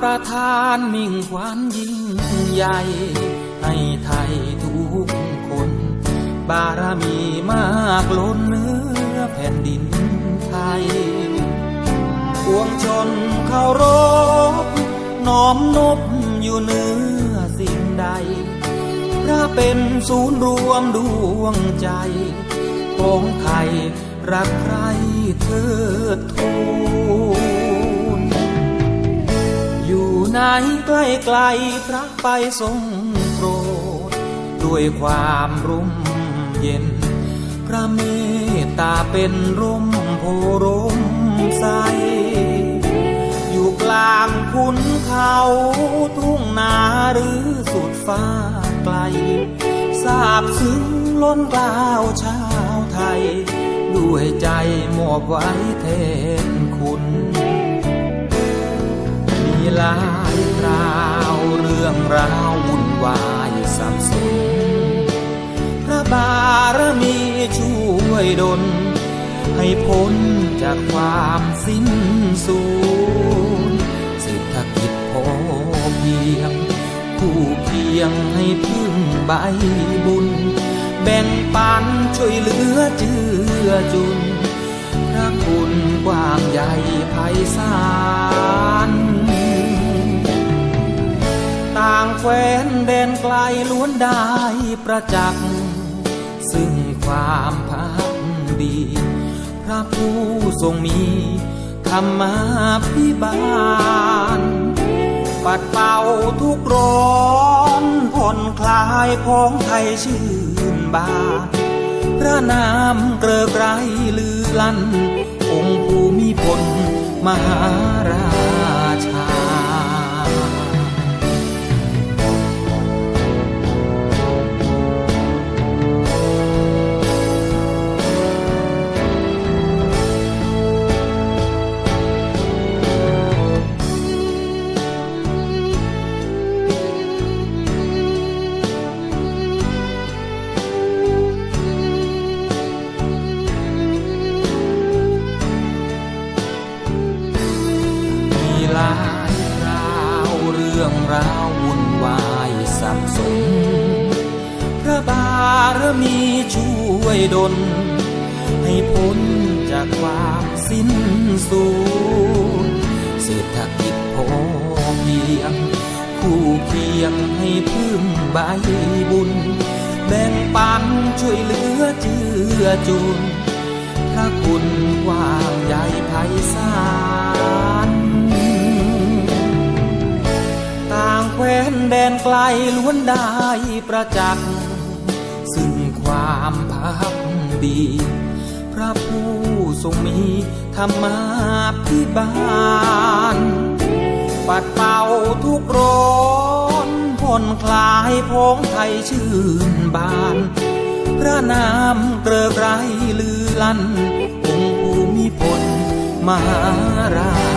ประทานมิ่งขวัญยิ่งใหญ่ ให้ไทยทุกคน บารมีมากล้นเนื้อแผ่นดินไทยปวงชนเคารพน้อมนบอยู่เนื้อสิ่งใด พระเป็นศูนย์รวมดวงใจของไทยรักใครเทิดทูน ไหนใกล้ไกลพระไปทรงโปรดด้วยความร่มเย็น พระเมตตาเป็นร่มโพร่มใส อยู่กลางขุนเขาทุ่งนาหรือสุดฟ้าไกลทราบซึ้งล้นกล้าวชาวไทย ด้วยใจมอบไว้แทนคุณ หลายคราวเรื่องราววุ่นวายสับสนพระบารมีช่วยดล ให้พ้นจากความสิ้นสูญเศรษฐกิจพอเพียงคู่เคียงให้พึ่งใบบุญ แบ่งปันช่วยเหลือเจือจุนพระคุณกว้างใหญ่ไพศาล วนแดนไกลล้วนได้ประจักษ์ซึ่งความพักดี พระผู้ทรงมีธรรมาพิบาล ปัดเป่าทุกร้อนผ่อนคลายพ้องไทยชื่นบานพระนามเกริกไรลือลั่น องค์ภูมิพลมหาราช รื่องราววุ่นวายสับสน พระบารมีช่วยดล ให้พ้นจากความสิ้นสูญเศรษฐกิจพอเพียง คู่เคียงให้พึ่งใบบุญ แบ่งปันช่วยเหลือเจือจุนพระคุณกว้างใหญ่ไพศาล แดนไกลล้วนได้ประจักษ์ซึ่งความพักดี พระผู้ทรงมีธรรมาพิบาล ปัดเป่าทุกร้อนผ่อนคลายพ้องไทยชื่นบาน พระนามเกริกไรลือลั่นองค์ภูมิพลมหารา